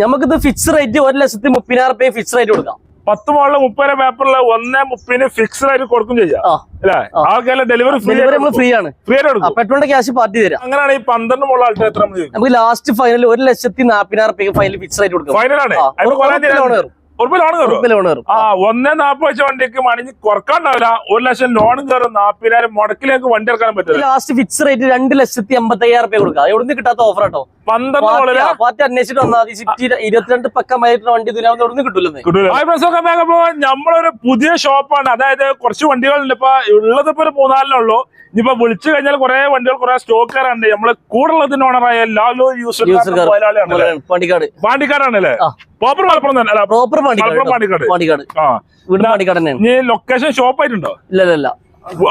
നമുക്കിത് fix rate ഒരു ലക്ഷത്തി മുപ്പതിനായിരം റുപ്യ ഫിക്സ് റേറ്റ് കൊടുക്കാം. പത്ത് മോളിൽ മുപ്പത് പേപ്പറിൽ ഒന്നേ മുപ്പതിന് ഫിക്സ് ആയിട്ട് കൊടുക്കും ചെയ്യാം. അല്ലേ. ഡെലിവറി ഫ്രീ ഡെലിവറി നമ്മൾ ഫ്രീ ആണ്. ഫ്രീ ആയിട്ട് കൊടുക്കും. പെട്രോളിന്റെ ക്യാഷ് പാർട്ടി തരാം. അങ്ങനെയാണ് ഈ പന്ത്രണ്ട് മോളിൽ ആൾക്കാർ എത്ര മതി നമുക്ക് ലാസ്റ്റ് ഫൈനൽ ഒരു ലക്ഷത്തി നാപ്പതിനായിരം റുപ്യ ഫൈനൽ ഫിക്സ് റേറ്റ് കൊടുക്കും. ഫൈനലാണ് ഒന്നേ നാപ്പത് വെച്ച വണ്ടിക്ക് മണിഞ്ഞ് കുറക്കാണ്ടാവില്ല. ഒരു ലക്ഷം ലോണും കയറും. നാപ്പതിനായിരം മുടക്കിലേക്ക് വണ്ടി ഇറക്കാൻ പറ്റില്ല. ലാസ്റ്റ് ഫിക്സ് റേറ്റ് രണ്ട് ലക്ഷത്തി എൺപത്തി അയ്യായിരം റുപ്യ കൊടുക്കാം. എവിടുന്ന് കിട്ടാത്ത ഓഫർ കേട്ടോ ഇരുപത്തിരണ്ട് പക്കമായിട്ടുള്ള വണ്ടി ഇതിനകത്ത് കിട്ടില്ല നമ്മളൊരു പുതിയ ഷോപ്പാണ്. അതായത് കുറച്ച് വണ്ടികളുണ്ട്. ഇപ്പൊ ഉള്ളത് ഇപ്പൊ ഒരു മൂന്നാലിനുള്ളൂ ഇനിയിപ്പോ വിളിച്ചു കഴിഞ്ഞാൽ കുറെ വണ്ടികൾ കുറെ സ്റ്റോക്കാരുണ്ട് നമ്മൾ കൂടുതലതിന് ഓണറായ ലാലു യൂസർ യൂസർക്കാർ മുതലാളിയാണല്ലേ പാണ്ടിക്കാട്. പാണ്ടിക്കാരാണല്ലേ പ്രോപ്പർ മലപ്പുറം തന്നെ പ്രോപ്പർ പാണ്ടിക്കാട് പാണ്ടിക്കാട്. പാണ്ടിക്കാട്. ആ. വീട് പാണ്ടിക്കാട് ലൊക്കേഷൻ ഷോപ്പ് ആയിട്ടുണ്ടോ ഇല്ല ഇല്ല ഇല്ല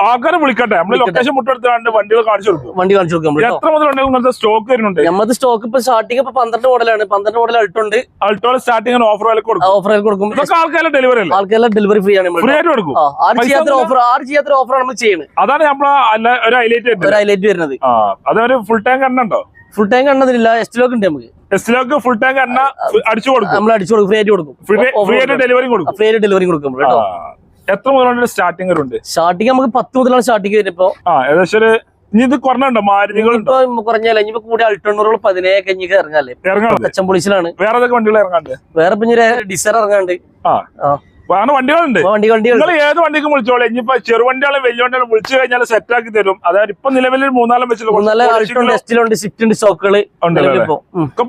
ആൾക്കാരെ വിളിക്കട്ടെ. നമ്മൾ. ലൊക്കേഷൻ മുട്ടെടുത്താണ്ട് വണ്ടികൾ കാണിച്ചു കൊടുക്കും. വണ്ടി കാണിച്ചു കൊടുക്കും എത്ര മുതൽ ഉണ്ടെങ്കിൽ ഇങ്ങനത്തെ സ്റ്റോക്ക് വരുന്നുണ്ട്? നമ്മുടെ സ്റ്റോക്ക് ഇപ്പൊ സ്റ്റാർട്ടിംഗ് ഇപ്പൊ പന്ത്രണ്ട് മോഡലാണ് പന്ത്രണ്ട് മോഡൽ അൾട്ടുണ്ട് അൾട്ടോ സ്റ്റാർട്ടിങ് ഓഫർ വില കൊടുക്കും. ഓഫർ വില കൊടുക്കും. ഇതൊക്കെ ആൾക്കാരെ ഡെലിവറി അല്ലേ? ആൾക്കാരെ ഡെലിവറി ഫ്രീ ആണ് നമ്മൾ ഫ്രീ ആയിട്ട് കൊടുക്കും. ആ, ആര് ചെയ്യാത്ത ഓഫർ ആർ ചെയ്യാത്ത ഓഫർ നമ്മൾ ചെയ്യുന്നത് അതാണ് നമ്മളെ ഒരു ഹൈലൈറ്റ് ഒരു ഹൈലൈറ്റ് വരുന്നത്. ആ അതൊരു ഫുൾ ടാങ്ക് എണ്ണ ഉണ്ടോ? ഫുൾ ടൈം കണ്ടതില്ല എസ്റ്റിലോക്ക് ഉണ്ട് നമുക്ക്. എസ്റ്റിലോക്ക് ഫുൾ ടാങ്ക് എണ്ണ അടിച്ചു കൊടുക്കും. നമ്മൾ അടിച്ചു കൊടുക്കും. ഫ്രീ ആയിട്ട് കൊടുക്കും. ഫ്രീ ആയിട്ട് ഡെലിവറി കൊടുക്കും. ഫ്രീ ആയിട്ട് ഡെലിവറി കൊടുക്കും. കേട്ടോ? എത്ര മുതലാണ് സ്റ്റാർട്ടിംഗ് ഉണ്ട് സ്റ്റാർട്ടിങ് നമുക്ക് പത്ത് മുതലാണ് സ്റ്റാർട്ടിങ് വരുമ്പോ ആ ഏകദേശം ഒരു ഇനി ഇത് കുറഞ്ഞുണ്ടോ? കൂടി പതിനേഴ് ഇറങ്ങാല്ലേ? ഇറങ്ങാണ്ട് കച്ചം പൊളിച്ചിലാണ് വേറെ വണ്ടികൾ ഇറങ്ങാണ്ട്? വേറെ പിന്നെ ഡിസർ ഇറങ്ങാണ്ട്. ആ. വേറെ വണ്ടികളുണ്ട്. നിങ്ങൾ ഏത് വണ്ടിക്കും വിളിച്ചോളെ. ഇനിയിപ്പോ ചെറുവണ്ടികളും വലിയ വണ്ടികളും വിളിച്ചു കഴിഞ്ഞാൽ സെറ്റ് ആക്കി തരും. അതായത് ഇപ്പൊ നിലവിൽ മൂന്നാലും വെച്ചിട്ട് നല്ല അൾട്ടുണ്ട് എസ്റ്റിലുണ്ട് സ്വിഫ്റ്റ് ഉണ്ട്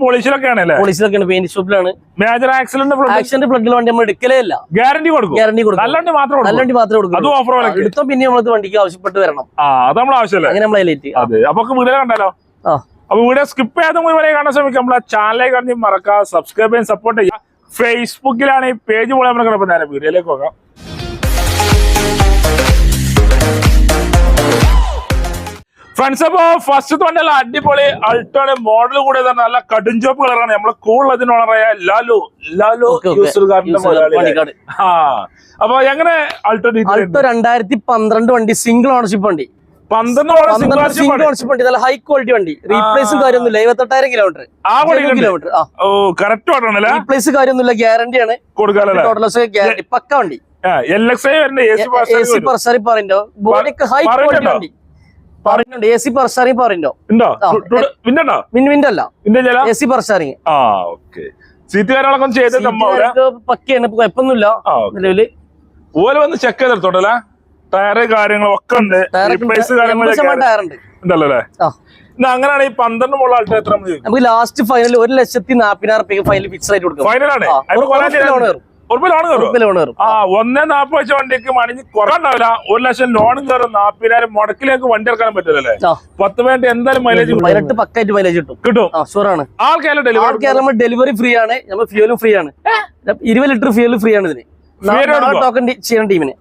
പോളിഷിലൊക്കെയാണ് അല്ലേ? പോലീസിലൊക്കെയാണ് പെയിന്റ് ഷോപ്പിലാണ് മേജർ ആക്സിഡന്റ് ആക്സിഡന്റ് ഫ്ലഡിൽ വണ്ടി നമ്മൾ എടുക്കലേ ഇല്ല. ഗ്യാരണ്ടി കൊടുക്കും. ഗ്യാരണ്ടി കൊടുക്കും. നല്ല വണ്ടി മാത്രം നല്ല വണ്ടി മാത്രമേ കൊടുക്കും അത് ഓഫർ എടുത്തോ പിന്നെ നമ്മൾ വണ്ടിക്ക് ആവശ്യപ്പെട്ട് വരണം. ആ അത് നമ്മൾ ആവശ്യമല്ലേ അങ്ങനെ ഹൈലൈറ്റ് അതെ. അപ്പൊ വീഡിയോ കണ്ടാലോ? ആ. അപ്പൊ വീഡിയോ സ്കിപ്പ് ചെയ്യാതെ മുഴുവൻ കാണാൻ ശ്രമിക്കാം നമ്മളെ ചാനലേ കാണി മറക്കാം സബ്സ്ക്രൈബ് ചെയ്യാൻ സപ്പോർട്ട് ചെയ്യാം ഫേസ്ബുക്കിലാണ് ഈ പേജ് പോലെ നമ്മൾ കിടപ്പം നേരെ വീഡിയോയിലേക്ക് പോകാം. ഫ്രണ്ട്സ് അപ്പൊ ഫസ്റ്റ് തൊണ്ടല്ല അടിപൊളി അൾട്ടാണ് മോഡൽ കൂടെ തന്നെ നല്ല കടുംചോപ്പ് കളറാണ് നമ്മളെ കൂടുതൽ ഓണറായ ലാലു. ലാലു മുതലാളി. ആ. അപ്പൊ എങ്ങനെ അൾട്ടോ അൾട്ടോ രണ്ടായിരത്തി പന്ത്രണ്ട് വണ്ടി സിംഗിൾ ഓണർഷിപ്പ് വണ്ടി. പന്ത്രണ്ട് നല്ല ഹൈ ക്വാളിറ്റി വണ്ടി. റീപ്ലേസും കാര്യമൊന്നുമില്ല. ഇരുപത്തെട്ടായിരം കിലോമീറ്റർ? കിലോമീറ്റർ ഓ കറക്റ്റ് ഓടാണല്ലേ റീപ്ലേസ് കാര്യമൊന്നുമില്ല. ഗ്യാരണ്ടിയാണ് കൊടുക്കാനല്ലേ ടോട്ടൽ ഗ്യാരണ്ടി പക്ക വണ്ടി. എ സി പക്കയാണ്. കുഴപ്പമൊന്നുമില്ല. നിലവിൽ. ഓല വന്ന് ചെക്ക് ചെയ്തെടുത്തോട്ടല്ലേ ടയറ് കാര്യങ്ങളും ഒക്കെ ഉണ്ട്. റീപ്ലേസ് കാര്യങ്ങളൊക്കെ ഉണ്ടല്ലോ അല്ലേ അങ്ങനെയാണ് ഈ പന്ത്രണ്ട് മുള്ള ആൾക്കാർ എത്ര നമുക്ക് ലാസ്റ്റ് ഫൈനൽ ഒരു ലക്ഷത്തി നാപ്പതിനായിരം റുപ്യ ഫൈനൽ ഫിക്സ് ആയിട്ട് കൊടുക്കും. ഫൈനലാണ് ഒന്നേ നാപ്പത് വെച്ച വണ്ടിക്ക് മണിഞ്ഞ് കുറവുണ്ടാവില്ല. ഒരു ലക്ഷം ലോണും കയറും നാപ്പതിനായിരം മുടക്കിലേക്ക് വണ്ടി ഇറക്കാൻ പറ്റില്ലല്ലേ? പത്ത് മിനിറ്റ് എന്തായാലും മൈലേജ് പതിനെട്ട് പക്കായിട്ട് മൈലേജ് കിട്ടും. കിട്ടും. ഷുവറാണ് ആൾക്കാരുടെ ഡെലിവറി ഡെലിവറി ഫ്രീ ആണ്. നമ്മൾ ഫ്യൂലും ഫ്രീ ആണ്. ഇരുപത് ലിറ്റർ ഫ്യൂലും ഫ്രീ ആണ് ഇതിന്. ടോക്കൺ ചെയ്യണം ടീമിന്.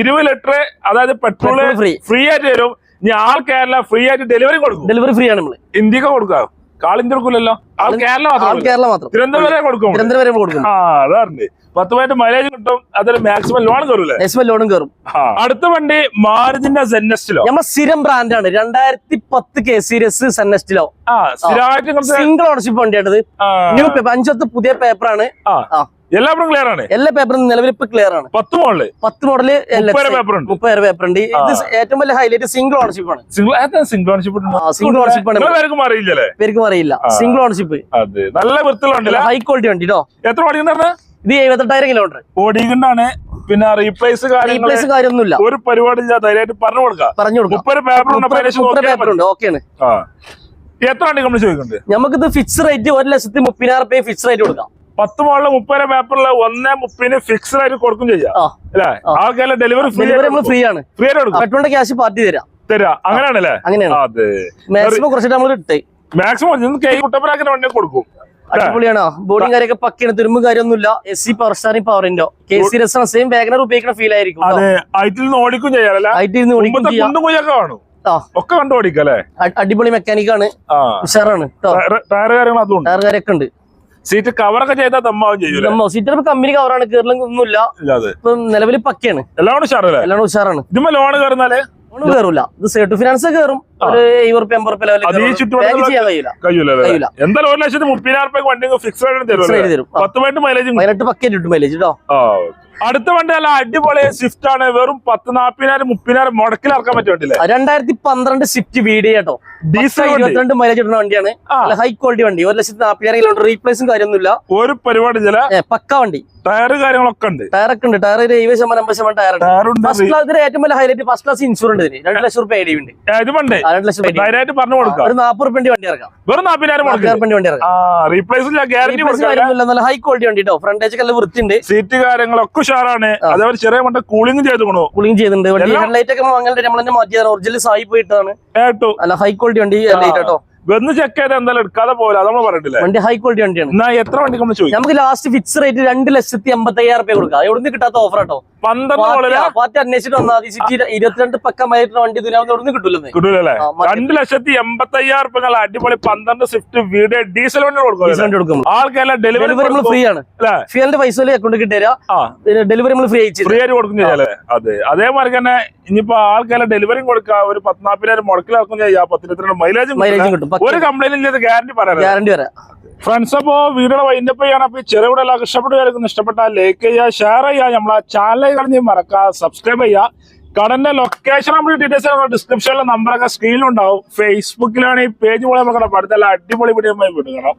ഇരുപത് ലിറ്റർ അതായത് പെട്രോൾ ഫ്രീ ഫ്രീ ആയിട്ട് തരും. ഇനി ആൾ കേരള ഫ്രീ ആയിട്ട് ഡെലിവറി കൊടുക്കും. ഡെലിവറി ഫ്രീ ആണ് നമ്മൾ. ഇന്ത്യയ്ക്ക് കൊടുക്കാം. കാൾ ഇന്ത്യ കൊടുക്കില്ലല്ലോ. ആൾ കേരള മാത്രം കേരള മാത്രം. തിരുവനന്തപുരം വരെ കൊടുക്കും. തിരുവനന്തപുരം വരെ കൊടുക്കും. ആ അതാണ് പത്ത് പോയിട്ട് മൈലേജ് കിട്ടും. അതൊരു മാക്സിമം ലോൺ കയറൂലേ മാക്സിമം ലോണും കയറും. അടുത്ത വണ്ടി മാരുതിന്റെ സെന്നസ്റ്റിലോ നമ്മ സ്ഥിരം ബ്രാൻഡാണ് രണ്ടായിരത്തി പത്ത് കെ സീരീസ് സെന്നസ്റ്റിലോ ആ സിംഗിൾ ഓണർഷിപ്പ് വണ്ടിയാണത്. ആ, ന്യൂ പേപ്പർ അഞ്ചത്തെ പുതിയ പേപ്പറാണ് ആ പേപ്പറും ക്ലിയർ ആണ്? എല്ലാ പേപ്പറും നിലവിൽ ഇപ്പൊ ക്ലിയർ ആണ്. പത്ത് മോഡൽ? പത്ത് മോഡൽ പേപ്പർ ഉണ്ട്. മുപ്പത് പേപ്പർ ഉണ്ട്. ഇത് ഏറ്റവും വലിയ ഹൈലൈറ്റ് സിംഗിൾ ഓണർഷിപ്പ് ആണ്. Single single ownership single ownership ആണ്. പേർക്കും അറിയില്ലേ പേർക്കും അറിയില്ല. സിംഗിൾ ഓണർഷിപ്പ് അതെ. നല്ല വൃത്തി ഹൈ ക്വാളിറ്റി വണ്ടി കേട്ടോ എത്ര ഓടിക്കുന്ന ഇത് എഴുപത്തെട്ടായിരം കിലോമീറ്റർ ഓടിക്കുണ്ടാണ് പിന്നെ റീപ്ലേസ് റീപ്ലേസ് കാര്യമൊന്നുമില്ല. ഒരു പരിപാടി ഇല്ല ധൈര്യമായിട്ട് പറഞ്ഞു കൊടുക്കാം. പറഞ്ഞു കൊടുക്കാം. ഓക്കെയാണ് എത്ര വണ്ടി നമ്മൾ ചോദിക്കുന്നുണ്ട്? നമുക്കിത് ഫിക്സ് റേറ്റ് ഒരു ലക്ഷത്തി മുപ്പതിനായിരം റുപ്യ ഫിക്സ് റേറ്റ് കൊടുക്കാം. പത്ത് മോളിലെ മുപ്പത് പേപ്പറിൽ ഒന്നേ മുപ്പതിന് ഫിക്സ്ഡ് ആയിട്ട് കൊടുക്കും ചെയ്യാം. അല്ലേ? ഡെലിവറി ഫ്രീ ആണ്. ഫ്രീ ആയിട്ട് കൊടുക്കും. പെട്രോളിന്റെ ക്യാഷ് പാർട്ടി തരാം. തരാ. അങ്ങനെയാണല്ലേ അങ്ങനെയാണ്. അതെ. മാക്സിമം കുറച്ചിട്ട് നമ്മൾ ഇട്ടേ. മാക്സിമം കൈ വണ്ടി കൊടുക്കും. അടിപൊളിയാണ്. ബോഡിയും കാര്യമൊക്കെ പക്കിയാണ് തുരുമ്പ് കാര്യമൊന്നുമില്ല. എസ് സി പവർ സ്റ്റാറിംഗ് പവറിന്റോ കെ സി രസം സെയിം വാഗനർ ഉപയോഗിക്കുന്ന ഫീൽ ആയിരിക്കും ഓടിക്കും ചെയ്യാം ഒക്കെ കണ്ടു ഓടിക്കല്ലേ അടിപൊളി മെക്കാനിക്കാണ് ഉഷാറാണ് ടയർ കാര്യങ്ങൾ ടയർ കാര്യമൊക്കെ ഉണ്ട്. സീറ്റ് കവറൊക്കെ ചെയ്താൽ തമ്മാവും ചെയ്യും സീറ്റ് കമ്പനി കവറാണ് കേരളം ഒന്നുമില്ല. അതെ. നിലവിൽ പക്കയാണ്. എല്ലാം ഉഷാറല്ലേ? ഷാറല്ലേ എല്ലാം ഉഷാറാണ് ഇതുമ്പോ ലോൺ കയറുന്നാൽ കയറൂല ഇത് സേട്ടു ഫിനാൻസ് കയറും ഒരു എഴുപത് എൺപത് റുപ്യ കഴിയൂല. എന്തായാലും ഒരു ലക്ഷത്തി മുപ്പതിനായിരം റുപ്യ വണ്ടി ഫിക്സ് ആയിട്ട് തരും. പത്ത് പോയിന്റ് മൈലേജ് പതിനെട്ട് പക്കറ്റ് കിട്ടും മൈലേജ് കേട്ടോ. അടുത്ത വണ്ടി അല്ല അടിപൊളി സ്വിഫ്റ്റ് ആണ്. വെറും പത്ത് നാപ്പതിനായിരം മുപ്പതിനായിരം മുടക്കിൽ ഇറക്കാൻ പറ്റിയ വണ്ടിയില്ലേ? രണ്ടായിരത്തി പന്ത്രണ്ട് സ്വിഫ്റ്റ് വീഡിയോ കേട്ടോ ഡീസൽ ഇരുപത്തിരണ്ട് മൈലേജ് ഇടുന്ന വണ്ടിയാണ്. ഹൈ ക്വാളിറ്റി വണ്ടി. ഒരു ലക്ഷത്തി നാൽപ്പതിനായിരം കിലോമീറ്റർ റീപ്ലേസും കാര്യമൊന്നുമില്ല. ഒരു പരിപാടി ചില പക്ക വണ്ടി. ടയർ കാര്യങ്ങളൊക്കെ ഉണ്ട്. ടയറൊക്കെ ഉണ്ട്. ടയർ എഴുപത് ശതമാനം അമ്പത് ശതമാനം ടയർ ഉണ്ട്. ഫസ്റ്റ് ക്ലാസ് ഏറ്റവും വലിയ ഹൈലൈറ്റ് ഫസ്റ്റ് ക്ലാസ് ഇൻഷുറൻസ് ഉണ്ട് രണ്ട് ലക്ഷം റുപ്യ ഐഡി ഉണ്ട്. രണ്ട് ലക്ഷം പറഞ്ഞു കൊടുക്കാം. ഒരു നാപ്പത് റുപ്യ വണ്ടി ഇറക്കാം. വെറും നാപ്പതിനായിരം വണ്ടി ഇറക്കാം. നല്ല ഹൈ ക്വാളിറ്റി വണ്ടി കേട്ടോ ഫ്രണ്ട് ഏജ് നല്ല വൃത്തിയുണ്ട്. സീറ്റ് കാര്യങ്ങളൊക്കെ ഉഷാറാണ്. അതേപോലെ ചെറിയ മറ്റേ കൂളിംഗ് ചെയ്തുകൊണ്ടു കൂളിംഗ് ചെയ്യുന്നുണ്ട് വണ്ടി ലൈറ്റ് ഹെഡ്ലൈറ്റ് ഒക്കെ നമ്മൾ തന്നെ മാറ്റിയതാണ്. ഒറിജിനൽ സായി പോയിട്ടാണ് നല്ല ഹൈ ക്വാളിറ്റി വണ്ടി ലൈറ്റ് കേട്ടോ വന്ന് ചെക്ക് ചെയ്ത് എന്തായാലും എടുക്കാതെ പോലെ നമ്മൾ പറഞ്ഞിട്ടില്ല? വണ്ടി ഹൈ ക്വാളിറ്റി വണ്ടിയാണ്. എന്നാ എത്ര വണ്ടി നമ്മൾ ചോദിക്കും? നമുക്ക് ലാസ്റ്റ് ഫിക്സ് റേറ്റ് രണ്ട് ലക്ഷത്തി അമ്പത്തി അയ്യായിരം റുപ്യ കൊടുക്കാം. എവിടുന്ന് കിട്ടാത്ത ഓഫർ കേട്ടോ പന്ത്രണ്ട് അന്വേഷിച്ചിട്ട് വന്നാൽ ഇരുപത്തിരണ്ട് വണ്ടി എവിടുന്ന് കിട്ടൂലെന്ന്. കിട്ടൂലല്ലേ. രണ്ട് ലക്ഷത്തി എൺപത്തി അയ്യായിരം അടിപൊളി പന്ത്രണ്ട് സ്വിഫ്റ്റ് വീട് ഡീസൽ വണ്ടി കൊടുക്കും ആൾക്കെല്ലാം ഡെലിവറി നമ്മൾ ഫ്രീ ആണ്. അല്ലേ? ഫ്യൂലിന്റെ പൈസ അക്കൗണ്ട് കിട്ടിയ ഡെലിവറി നമ്മൾ ഫ്രീ ആയിട്ട് ഫ്രീ ആയിട്ട് കൊടുക്കും അതെ. അതേമാതിരി തന്നെ ഇനിയിപ്പോ ആൾക്കെല്ലാം ഡെലിവറിയും കൊടുക്കാം. ഒരു പത്നാപ്പിനായിരം മുടക്കിലാക്കും ചെയ്യാം. പത്തിരുപത്തിരണ്ട് മൈലേജും മൈലേജും കിട്ടും. ഒരു കംപ്ലൈന്റ് ഇല്ലാത്ത ഗ്യാരണ്ടി പറയാം ഗ്യാരണ്ടി വരാം ഫ്രണ്ട്സ് അപ്പോ വീഡിയോ വൈൻഡപ്പ് ചെയ്യണം അപ്പൊ ചെറിയ കൂടെ എല്ലാവർക്കും ഇഷ്ടപ്പെട്ടാൽ ലൈക്ക് ചെയ്യുക ഷെയർ ചെയ്യുക. നമ്മളെ ചാനൽ കളഞ്ഞ് മറക്കുക സബ്സ്ക്രൈബ് ചെയ്യുക. കടന്റെ ലൊക്കേഷൻ നമ്മുടെ ഡീറ്റെയിൽസ് ഡിസ്ക്രിപ്ഷനിലെ നമ്പറൊക്കെ സ്ക്രീനിലുണ്ടാവും ഫേസ്ബുക്കിലാണ് ഈ പേജ് പോലെ നമുക്ക് പഠിത്തം. അടിപൊളി വീഡിയോ വിടുകണം